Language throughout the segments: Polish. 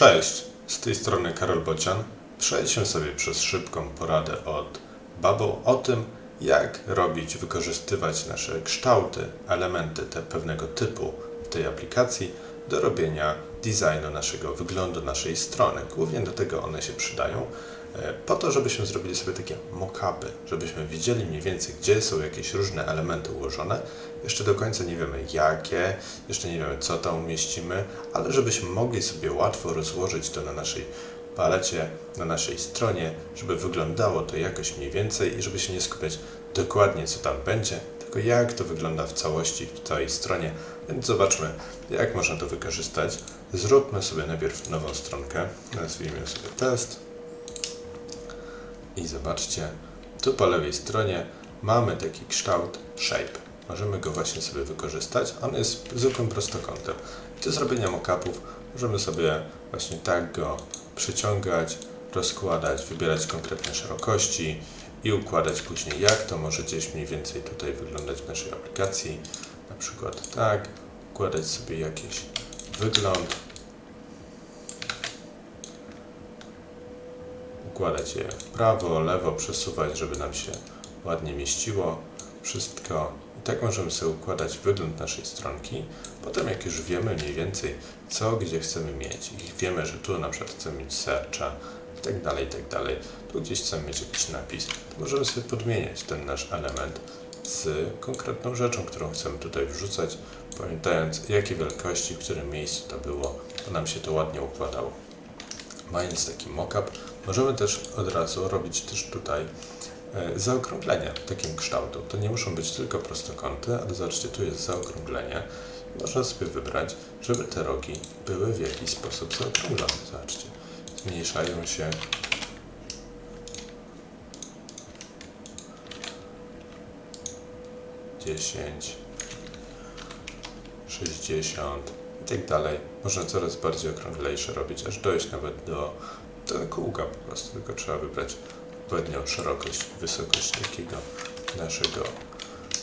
Cześć, z tej strony Karol Bocian. Przejdźmy sobie przez szybką poradę od Bubble o tym, jak robić, wykorzystywać nasze kształty, elementy te pewnego typu w tej aplikacji do robienia designu naszego wyglądu naszej strony. Głównie do tego one się przydają, po to, żebyśmy zrobili sobie takie mock-upy, żebyśmy widzieli mniej więcej, gdzie są jakieś różne elementy ułożone. Jeszcze do końca nie wiemy jakie, jeszcze nie wiemy co tam umieścimy, ale żebyśmy mogli sobie łatwo rozłożyć to na naszej palecie, na naszej stronie, żeby wyglądało to jakoś mniej więcej i żeby się nie skupiać dokładnie co tam będzie, tylko jak to wygląda w całości, w całej stronie. Więc zobaczmy, jak można to wykorzystać. Zróbmy sobie najpierw nową stronkę, nazwijmy sobie test. I zobaczcie, tu po lewej stronie mamy taki kształt shape. Możemy go właśnie sobie wykorzystać. On jest zwykłym prostokątem. Do zrobienia mockupów możemy sobie właśnie tak go przyciągać, rozkładać, wybierać konkretne szerokości i układać później, jak to może gdzieś mniej więcej tutaj wyglądać w naszej aplikacji. Na przykład tak, układać sobie jakiś wygląd, układać je prawo, lewo, przesuwać, żeby nam się ładnie mieściło wszystko. I tak możemy sobie układać wygląd naszej stronki. Potem jak już wiemy mniej więcej co, gdzie chcemy mieć i wiemy, że tu na przykład chcemy mieć searcha i tak dalej, i tak dalej, tu gdzieś chcemy mieć jakiś napis, to możemy sobie podmieniać ten nasz element z konkretną rzeczą, którą chcemy tutaj wrzucać, pamiętając jakie wielkości, w którym miejscu to było, to nam się to ładnie układało. Mając taki mockup, możemy też od razu robić też tutaj e, zaokrąglenia takim kształtu. To nie muszą być tylko prostokąty, ale zobaczcie, tu jest zaokrąglenie. Można sobie wybrać, żeby te rogi były w jakiś sposób zaokrąglone. Zobaczcie, zmniejszają się. Dziesięć, sześćdziesiąt i tak dalej. Można coraz bardziej okrąglejsze robić, aż dojść nawet do, do kółka po prostu. Tylko trzeba wybrać odpowiednią szerokość, wysokość takiego naszego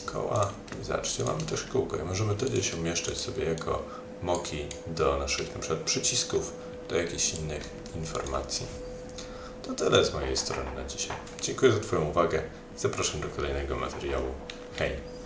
koła. I zobaczcie, mamy też kółko i możemy to gdzieś umieszczać sobie jako moki do naszych na przykład przycisków, do jakichś innych informacji. To tyle z mojej strony na dzisiaj. Dziękuję za Twoją uwagę zapraszam do kolejnego materiału. Hej!